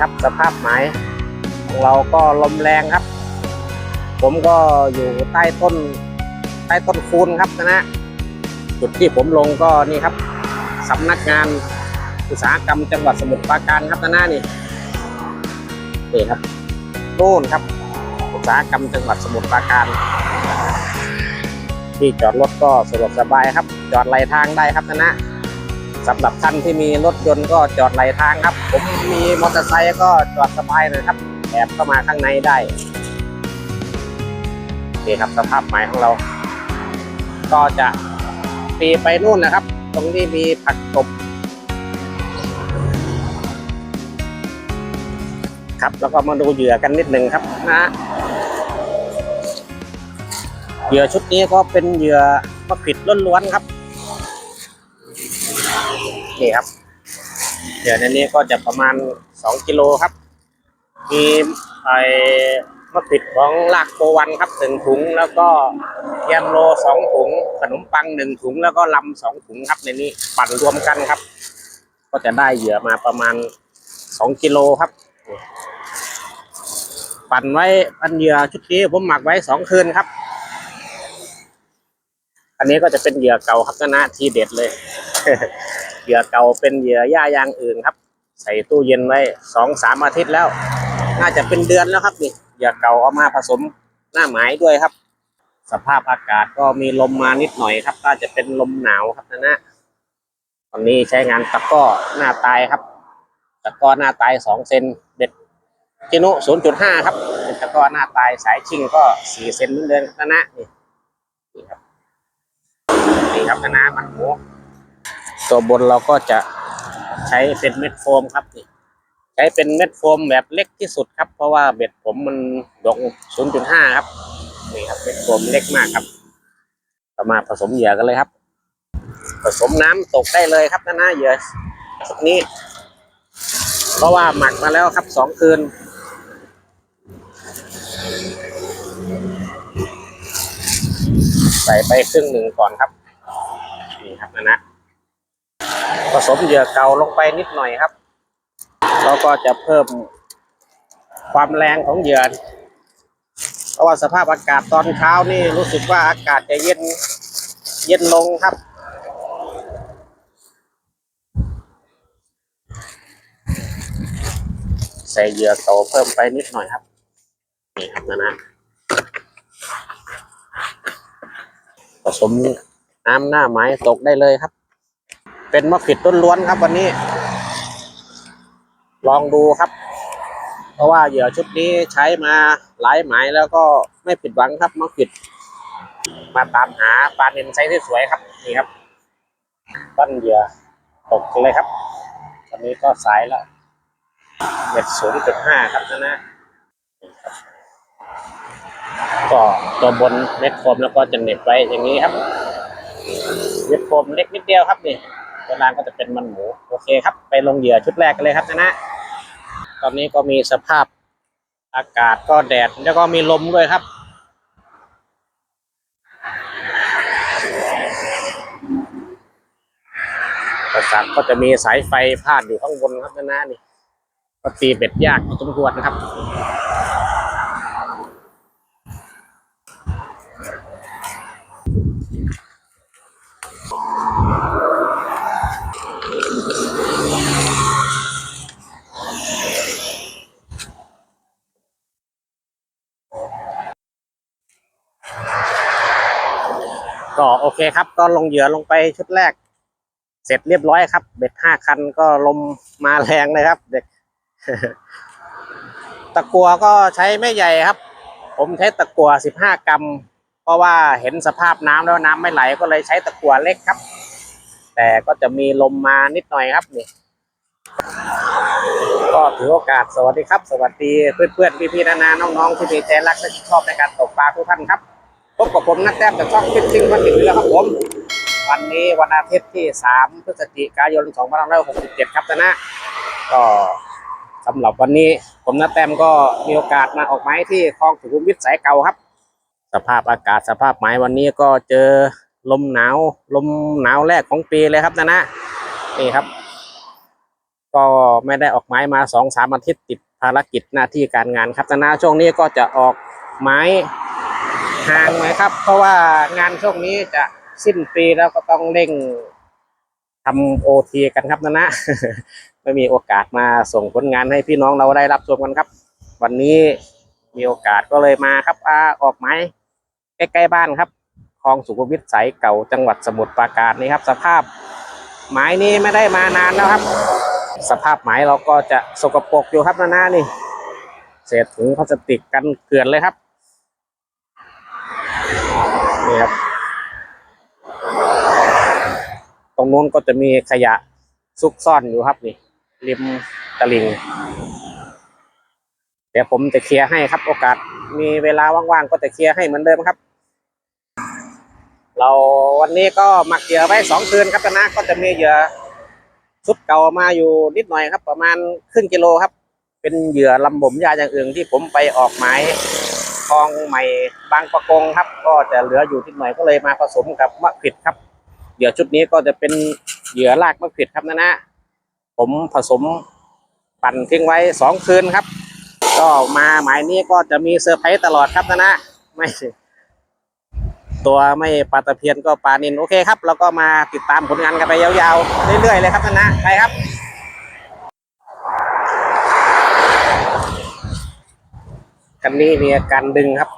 ครับ สภาพหมายของเราก็ลมแรงครับ ผมก็อยู่ใต้ต้น ใต้ต้นคูนครับนะฮะจุดที่ผมลงก็นี่ครับสำนักงานอุตสาหกรรมจังหวัดสมุทรปราการครับนะฮะนี่นี่ครับนู่นครับอุตสาหกรรมจังหวัดสมุทรปราการที่จอดรถก็สะดวกสบายครับ จอดไหลทางได้ครับนะนะ สำหรับท่านที่มีรถยนต์ก็จอดไหลทางครับ ผมมีมอเตอร์ไซค์ก็จอดสบายเลยครับแอบเข้ามาข้างในได้นี่ครับสภาพหมายของเรา ก็จะปีไปนู่นนะครับ ตรงที่มีผักตบครับแล้วก็มาดูเหยื่อกันนิดหนึ่งครับนะเหยื่อชุดนี้ก็เป็นเหยื่อมะขิดล้วนๆครับ นี่ครับเหยื่อในนี้ก็จะประมาณ2กิโลครับ มีไอ้มะขิดของลากโกวันครับหนึ่งถุง แล้วก็แยมโลสองถุง ขนมปังหนึ่งถุง แล้วก็ลำสองถุงครับในนี้ปั่นรวมกันครับ ก็จะได้เหยื่อมาประมาณ2กิโลครับ ปั่นไว้อันเหยื่อชุดนี้ผมหมักไว้สองคืนครับ อันนี้ก็จะเป็นเหยื่อเก่าครับนะทีเด็ดเลย เหยื่อเก่าเป็นเหยื่อย่ายางอื่นครับ ใส่ตู้เย็นไว้สองสามอาทิตย์แล้ว น่าจะเป็นเดือนแล้วครับนี่เหยื่อเก่าเอามาผสมหน้าหมายด้วยครับ สภาพอากาศก็มีลมมานิดหน่อยครับน่าจะเป็นลมหนาวครับนะนะตอนนี้ใช้งานตะก้อหน้าตายครับตะก้อหน้าตายสองเซนเบ็ดจิโนศูนย์จุดห้าครับเป็นตะก้อหน้าตายสายชิงก็สี่เซนเหมือนเดิมครับนะนะนี่นี่ครับนี่ครับนะมันหมู ตัวบนเราก็จะใช้เป็นเม็ดโฟมครับนี่ใช้เป็นเม็ดโฟมแบบเล็กที่สุดครับ เพราะว่าเบ็ดผมมันดก 0.5 ครับนี่ครับเม็ดโฟมเล็กมากครับเรามาผสมเหยื่อกันเลยครับ ผสมน้ำตกได้เลยครับนะนะเหยื่อชุดนี้ เพราะว่าหมักมาแล้วครับสองคืนใส่ไปครึ่งหนึ่งก่อนครับนี่ครับนะนะ ผสมเหยื่อเก่าลงไปนิดหน่อยครับ แล้วก็จะเพิ่มความแรงของเหยื่อเพราะว่าสภาพอากาศตอนเช้านี่รู้สึกว่าอากาศจะเย็นเย็นลงครับใส่เหยื่อเก่าเพิ่มไปนิดหน่อยครับนี่ครับนะนะผสมน้ำหน้าไม้ตกได้เลยครับ เป็นมะขิดล้วนๆครับ วันนี้ ลองดูครับ เพราะว่าเหยื่อชุดนี้ใช้มาหลายหมายแล้วก็ไม่ผิดหวังครับมะขิด มาตามหาปลาเนนไซส์ที่สวยครับนี่ครับปั้นเหยื่อตกเลยครับตอนนี้ก็สายแล้วเม็ดศูนย์จุดห้าครับนะนะก็ตัวบนเม็ดโฟมแล้วก็จะเหน็บไว้อย่างนี้ครับเม็ดโฟมเล็กนิดเดียวครับนี่ ตัวล่างก็จะเป็นมันหมู โอเคครับ ไปลงเหยื่อชุดแรกกันเลยครับนะนะ ตอนนี้ก็มีสภาพอากาศก็แดดแล้วก็มีลมด้วยครับประสาทก็จะมีสายไฟพาดอยู่ข้างบนครับนะนะนี่ ก็ตีเบ็ดยากพอสมควรนะครับ็โอเคครับ ก็ลงเหยื่อลงไปชุดแรก เสร็จเรียบร้อยครับ เบ็ดห้าคันก็ลมมาแรงเลยครับ เด็ก ตะกัวก็ใช้ไม่ใหญ่ครับ ผมใช้ตะกัวสิบห้ากรัม เพราะว่าเห็นสภาพน้ำแล้วน้ำไม่ไหลก็เลยใช้ตะกัวเล็กครับ แต่ก็จะมีลมมานิดหน่อยครับนี่ก็ถือโอกาสสวัสดีครับ สวัสดีเพื่อนๆพี่ๆนานาน้องๆที่มีใจรักและชอบในการตกปลาทุกท่านครับ พบกับผมนักแต้มจากช่องฟิตติ้งพันติดแล้วครับผม วันนี้วันอาทิตย์ที่ 3 พฤศจิกายน 2567 ครับนะก็สำหรับวันนี้ผมนักแต้มก็มีโอกาสมาออกไม้ที่คลองสุขุมวิทสายเก่าครับ สภาพอากาศสภาพไม้วันนี้ก็เจอลมหนาวลมหนาวแรกของปีเลยครับนะนะนี่ครับ ก็ไม่ได้ออกไม้มาสองสามอาทิตย์ติดภารกิจหน้าที่การงานครับแต่นาช่วงนี้ก็จะออกไม้ ห่างหน่อยครับ เพราะว่างานช่วงนี้จะสิ้นปีแล้วก็ต้องเร่งทำโอทีกันครับนะนะไม่มีโอกาสมาส่งผลงานให้พี่น้องเราได้รับชมกันครับ วันนี้มีโอกาสก็เลยมาครับอาออกไม้ใกล้ๆบ้านครับคลองสุขุมวิทสายเก่าจังหวัดสมุทรปราการนี่ครับ สภาพไม้นี้ไม่ได้มานานแล้วครับ สภาพไม้เราก็จะสกปรกอยู่ครับนะนานี่ เศษถุงพลาสติกกันเกลื่อนเลยครับ นี่ครับ ตรงนู้นก็จะมีขยะซุกซ่อนอยู่ครับนี่ ริมตลิ่งเดี๋ยวผมจะเคลียร์ให้ครับ โอกาส มีเวลาว่างๆก็จะเคลียร์ให้เหมือนเดิมครับ เราวันนี้ก็หมักเหยื่อไว้สองคืนครับนะก็จะมีเหยื่อชุดเก่ามาอยู่นิดหน่อยครับ ประมาณครึ่งกิโลครับ เป็นเหยื่อลำบ่มยาอย่างอื่นที่ผมไปออกหมาย ลองใหม่บางประกงครับ ก็จะเหลืออยู่นิดหน่อยก็เลยมาผสมกับมะขิดครับ เหยื่อชุดนี้ก็จะเป็นเหยื่อรากมะขิดครับนะนะผมผสมปั่นทิ้งไว้สองคืนครับ ก็มาหมายนี้ก็จะมีเซอร์ไพรส์ตลอดครับนะนะไม่ตัวไม่ปลาตะเพียนก็ปลานินโอเคครับ แล้วก็มาติดตามผลงานกันไปยาวๆ เรื่อยๆเลยครับนะนะไปครับ กันนี้มีอาการดึงครับ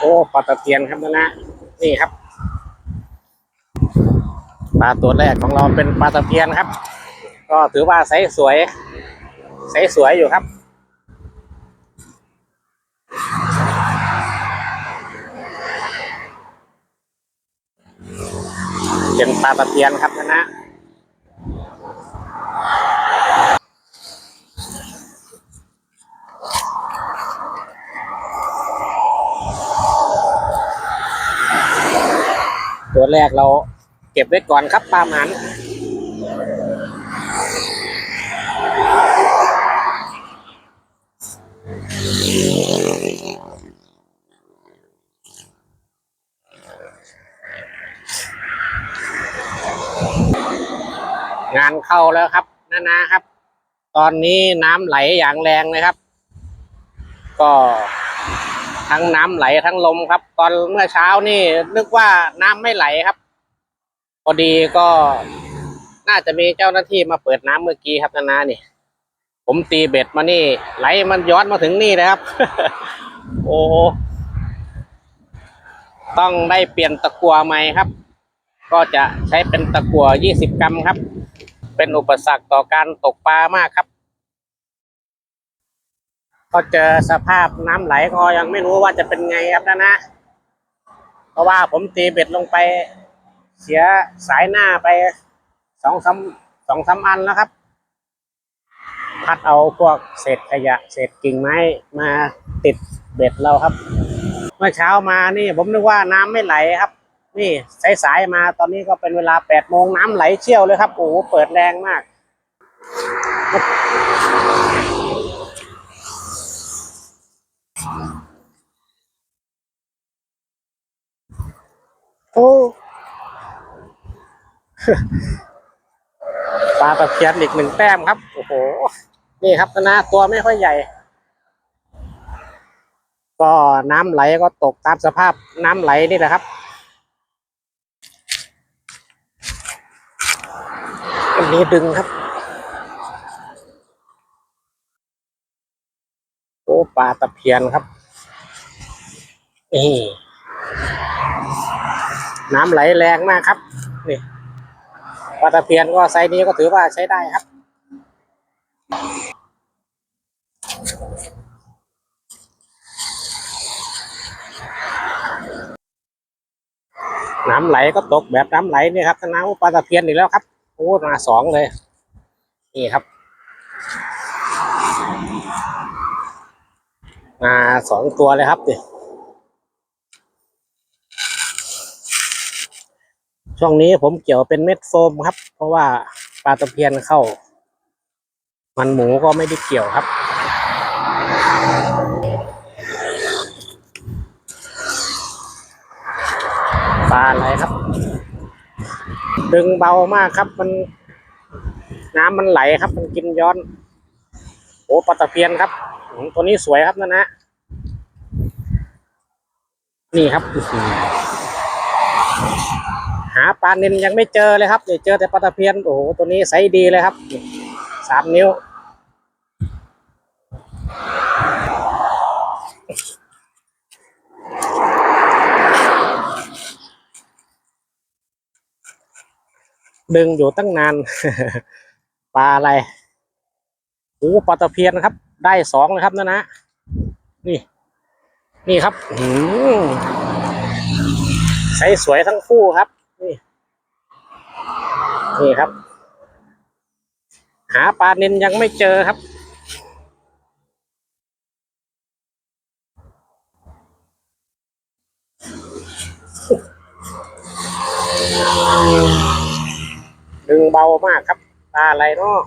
โอ้ปลาตะเพียนครับนะนะ นี่ครับปลาตัวแรกของเราเป็นปลาตะเพียนครับ ก็ถือว่าไซส์สวยไซส์สวยอยู่ครับ เป็นปลาตะเพียนครับนะนะตัวแรกเราเก็บไว้ก่อนครับปลาหมันงาน เข้าแล้วครับนานาครับ ตอนนี้น้ำไหลอย่างแรงเลยครับ ก็ทั้งน้ำไหลทั้งลมครับ ตอนเมื่อเช้านี่นึกว่าน้ำไม่ไหลครับ พอดีก็น่าจะมีเจ้าหน้าที่มาเปิดน้ำเมื่อกี้ครับนานานี่ ผมตีเบ็ดมานี่ ไหลมันย้อนมาถึงนี่นะครับ โอ้ต้องได้เปลี่ยนตะกัวใหม่ครับ ก็จะใช้เป็นตะกัว 20 กรัมครับ เป็นอุปสรรคต่อการตกปลามากครับ ก็เจอสภาพน้ำไหลก็ยังไม่รู้ว่าจะเป็นไงครับนะนะ เพราะว่าผมตีเบ็ดลงไป เสียสายหน้าไปสองสามสองสามอันแล้วครับ พัดเอาพวกเศษขยะ เศษกิ่งไม้มาติดเบ็ดเราครับ เมื่อเช้ามานี่ผมนึกว่าน้ำไม่ไหลครับ นี่สายๆมาตอนนี้ก็เป็นเวลาแปดโมงน้ำไหลเชี่ยวเลยครับโอ้โหเปิดแรงมาก โอ้ปลาตะเพียนอีกหนึ่งแต้มครับ โอ้โห นี่ครับนะตัวไม่ค่อยใหญ่ ก็น้ำไหลก็ตกตามสภาพน้ำไหลนี่แหละครับ นี้ดึงครับ โอ้ปลาตะเพียนครับ นี่ น้ำไหลแรงมากครับ นี่ปลาตะเพียนก็ไซส์นี้ก็ถือว่าใช้ได้ครับ น้ำไหลก็ตกแบบน้ำไหลนี่ครับน้ำปลาตะเพียนอีกแล้วครับ โอ้มาสองเลย นี่ครับ มาสองตัวเลยครับนี่ช่วงนี้ผมเกี่ยวเป็นเม็ดโฟมครับ เพราะว่าปลาตะเพียนเข้า มันหมูก็ไม่ได้เกี่ยวครับ ปลาอะไรครับ ดึงเบามากครับ มัน น้ำมันไหลครับ มันกินย้อน โอ้ปลาตะเพียนครับอืมตัวนี้สวยครับนั่นนะนี่ครับหาปลาเนินยังไม่เจอเลยครับนี่เจอแต่ปลาตะเพียนโอ้โหตัวนี้ไซส์ดีเลยครับสามนิ้ว ดึงอยู่ตั้งนาน ปลาอะไรโอ้ปลาตะเพียนนะครับ ได้สองเลยครับนั่นะนี่ นี่ครับอืมใสสวยทั้งคู่ครับ นี่ นี่ครับ หาปลาเนินยังไม่เจอครับ ดึงเบามากครับปลาอะไรเนาะ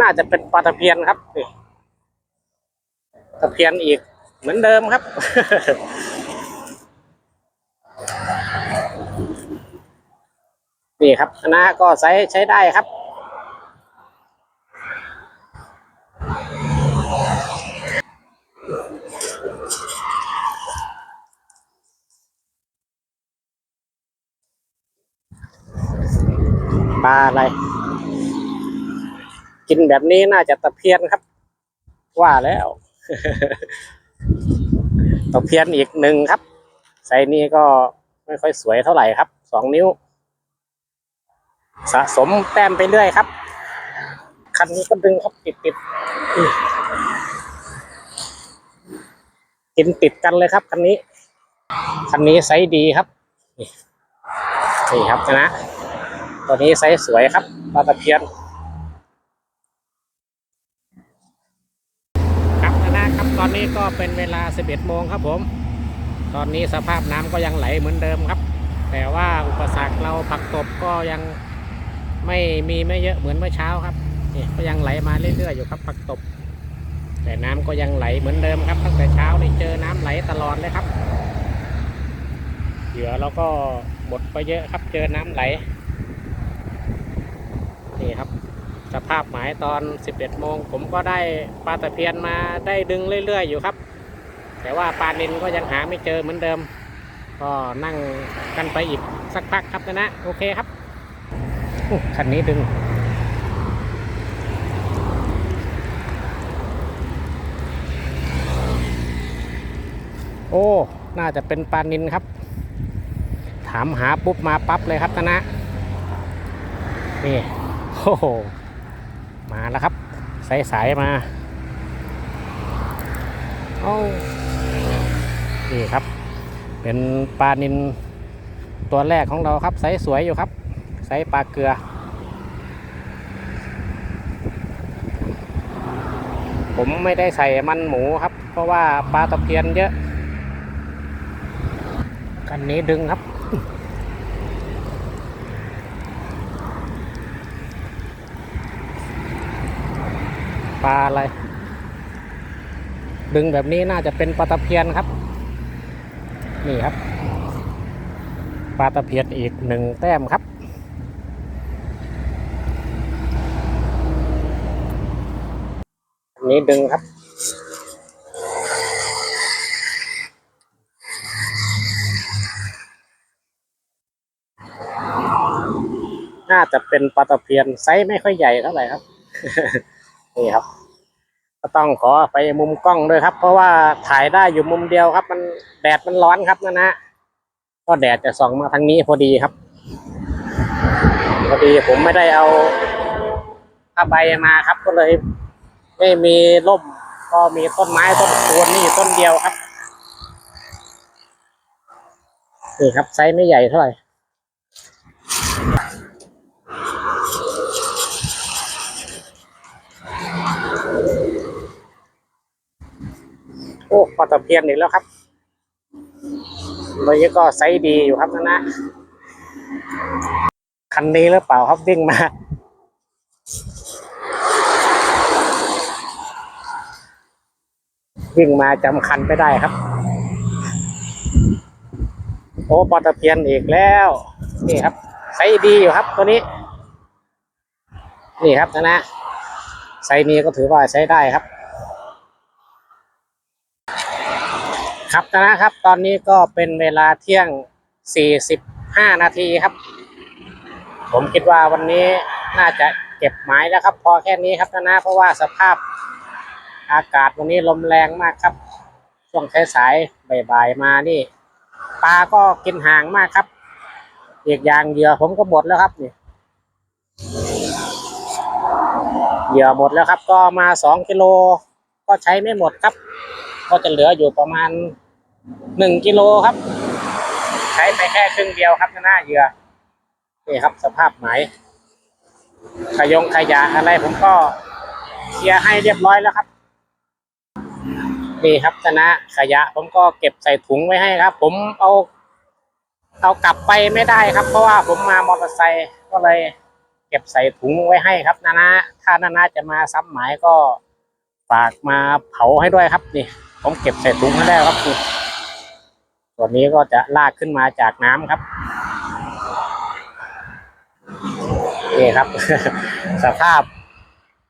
น่าจะเป็นปลาตะเพียนครับนี่ตะเพียนอีกเหมือนเดิมครับ นี่ครับคณะก็ใช้ใช้ได้ครับ ปลาอะไร กินแบบนี้น่าจะตะเพียนครับ ว่าแล้วตะเพียนอีกหนึ่งครับไซส์นี้ก็ไม่ค่อยสวยเท่าไหร่ครับ สองนิ้ว สะสมแต้มไปเรื่อยครับ คันนี้ก็ดึงครับติดติดกินติดกันเลยครับคันนี้ คันนี้ไซส์ดีครับ นี่นี่ครับนะ ตัวนี้ไซส์สวยครับปลาตะเพียนครับนะครับตอนนี้ก็เป็นเวลา 11โมงครับผม ตอนนี้สภาพน้ำก็ยังไหลเหมือนเดิมครับ แต่ว่าอุปสรรคเราผักตบก็ยังไม่มีไม่เยอะเหมือนเมื่อเช้าครับนี่ก็ยังไหลมาเรื่อยๆอยู่ครับผักตบ แต่น้ำก็ยังไหลเหมือนเดิมครับตั้งแต่เช้านี่เจอน้ำไหลตลอดเลยครับเหยื่อเราก็หมดไปเยอะครับเจอน้ำไหล นี่ครับ สภาพหมายตอน 11โมงผมก็ได้ปลาตะเพียนมาได้ดึงเรื่อย ๆ อยู่ครับ แต่ว่าปลานินก็ยังหาไม่เจอเหมือนเดิม ก็นั่งกันไปอีกสักพักครับนะนะโอเคครับคันนี้ดึงโอ้ น่าจะเป็นปลานินครับ ถามหาปุ๊บมาปั๊บเลยครับนะนะนี่ โอ้โห มาแล้วครับ สายสายมาโอ้นี่ครับ เป็นปลานินตัวแรกของเราครับ ไซส์สวยอยู่ครับ ไซส์ปลาเกลือ ผมไม่ได้ใส่มันหมูครับ เพราะว่าปลาตะเพียนเยอะ กันนี้ดึงครับ ป ลาอะไร ดึงแบบนี้น่าจะเป็นปลาตะเพียนครับ นี่ครับ ปลาตะเพียนอีกหนึ่งแต้มครับนนี้ดึงครับน่าจะเป็นปลาตะเพียนไซส์ไม่ค่อยใหญ่เท่าไหร่ครับ นี่ครับ ก็ต้องขอไปมุมกล้องด้วยครับ เพราะว่าถ่ายได้อยู่มุมเดียวครับ มันแดดมันร้อนครับนะนะก็แดดจะส่องมาทางนี้พอดีครับ พอดีผมไม่ได้เอาผ้าใบมาครับ ก็เลย ไม่มีร่มก็มีต้นไม้ต้นโคนนี่ต้นเดียวครับนี่ครับไซส์ไม่ใหญ่เท่าไหร่ โอ้ปลาตะเพียนอีกแล้วครับตัยนี้ก็ไซส์ดีอยู่ครับนะนะคันนี้หรือเปล่าครับวิ่งมาวิ่งมาจำคันไม่ได้ครับ โอ้ปอตะเพียนอีกแล้ว นี่ครับไซดีอยู่ครับตัวนี้ นี่ครับนะนะไซนี้ก็ถือว่าใช้ได้ครับ ครับนะนะครับ ตอนนี้ก็เป็นเวลาเที่ยง 45 นาทีครับ ผมคิดว่าวันนี้น่าจะเก็บหมายแล้วครับ พอแค่นี้ครับนะนะเพราะว่าสภาพอากาศวันนี้ลมแรงมากครับ ช่วงสายๆบ่ายๆมานี่ปลาก็กินห่างมากครับ อีกอย่างเหยื่อผมก็หมดแล้วครับนี่เหยื่อหมดแล้วครับ ก็มาสองกิโลก็ใช้ไม่หมดครับ ก็จะเหลืออยู่ประมาณหนึ่งกิโลครับ ใช้ไปแค่ครึ่งเดียวครับหน้าเหยื่อนี่ครับสภาพไหมายขยงขยะอะไรผมก็เคลียร์ให้เรียบร้อยแล้วครับนี่ครับชนะขยะผมก็เก็บใส่ถุงไว้ให้ครับ ผมเอาเอากลับไปไม่ได้ครับ เพราะว่าผมมามอเตอร์ไซค์ก็เลย เก็บใส่ถุงไว้ให้ครับนานาถ้านานาจะมาซ้ำหมายก็ฝากมาเผาให้ด้วยครับนี่ ผมเก็บใส่ถุงให้แล้วครับนี่ส่วนนี้ก็จะลากขึ้นมาจากน้ำครับนี่ครับ สภาพ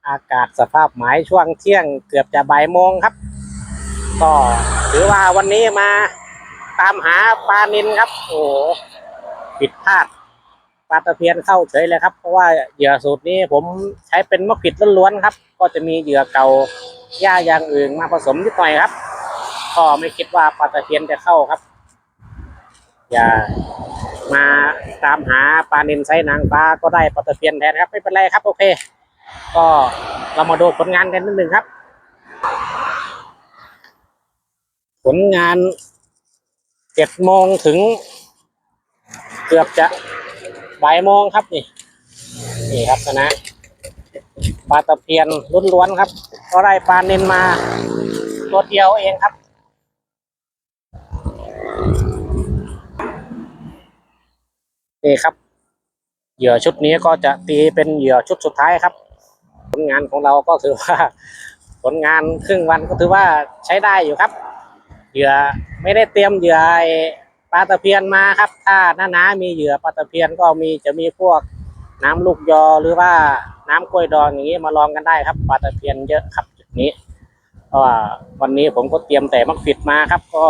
อากาศสภาพหมายช่วงเที่ยงเกือบจะบ่ายโมงครับ ก็ถือว่าวันนี้มาตามหาปลานินครับ โอ้ผิดพลาดปลาตะเพียนเข้าเฉยเลยครับ เพราะว่าเหยื่อสูตรนี้ผมใช้เป็นมะผิดล้วนๆครับ ก็จะมีเหยื่อเก่า หญ้าอย่างอื่นมาผสมนิดหน่อยครับ ก็ไม่คิดว่าปลาตะเพียนจะเข้าครับ อย่ามาตามหาปลาเนินไซนางฟ้าก็ได้ปลาตะเพียนแทนครับ ไม่เป็นไรครับ โอเค ก็เรามาดูผลงานกันนิดหนึ่งครับ ผลงานเจ็ดโมงถึง เกือบจะบ่ายโมงครับนี่ นี่ครับนะ ปลาตะเพียนล้วนๆครับ ก็ได้ปลาเน้นมาตัวเดียวเองครับ นี่ครับ เหยื่อชุดนี้ก็จะตีเป็นเหยื่อชุดสุดท้ายครับ ผลงานของเราก็ถือว่า ผลงานครึ่งวันก็ถือว่าใช้ได้อยู่ครับ เหยื่อไม่ได้เตรียมเหยื่อปลาตะเพียนมาครับ ถ้าหน้านามีเหยื่อปลาตะเพียนก็มีจะมีพวก น้ำลูกยอหรือว่าน้ำกล้วยดองอย่างนี้มาลองกันได้ครับปลาตะเพียนเยอะครับจุดนี้เพราะว่าวันนี้ผมก็เตรียมแต่มักฟิดมาครับ ก็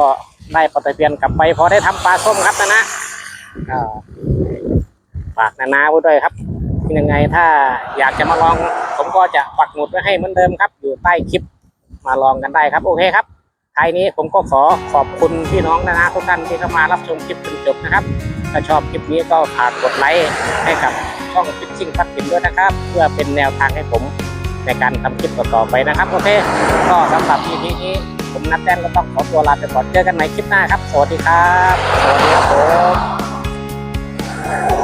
ได้ปลาตะเพียนกลับไปพอได้ทำปลาส้มครับนะนะฝากนานาไว้ด้วยครับยังไงถ้าอยากจะมาลอง ผมก็จะปักหมุดไว้ให้เหมือนเดิมครับ อยู่ใต้คลิปมาลองกันได้ครับ โอเคครับท้ายนี้ผมก็ขอขอบคุณพี่น้องนะนะทุกท่านที่เข้ามารับชมคลิปจนจบนะครับ ถ้าชอบคลิปนี้ก็ฝากกดไลค์ให้กับ ช่องคลิปชิ่งทักษิณด้วยนะครับ เพื่อเป็นแนวทางให้ผมในการทำคลิปต่อไปนะครับ โอเค ก็สำหรับวีนี้ผมนัดแจ้งก็ต้องขอตัวลาไปก่อนเจอกันในคลิปหน้าครับ สวัสดีครับ สวัสดีครับผม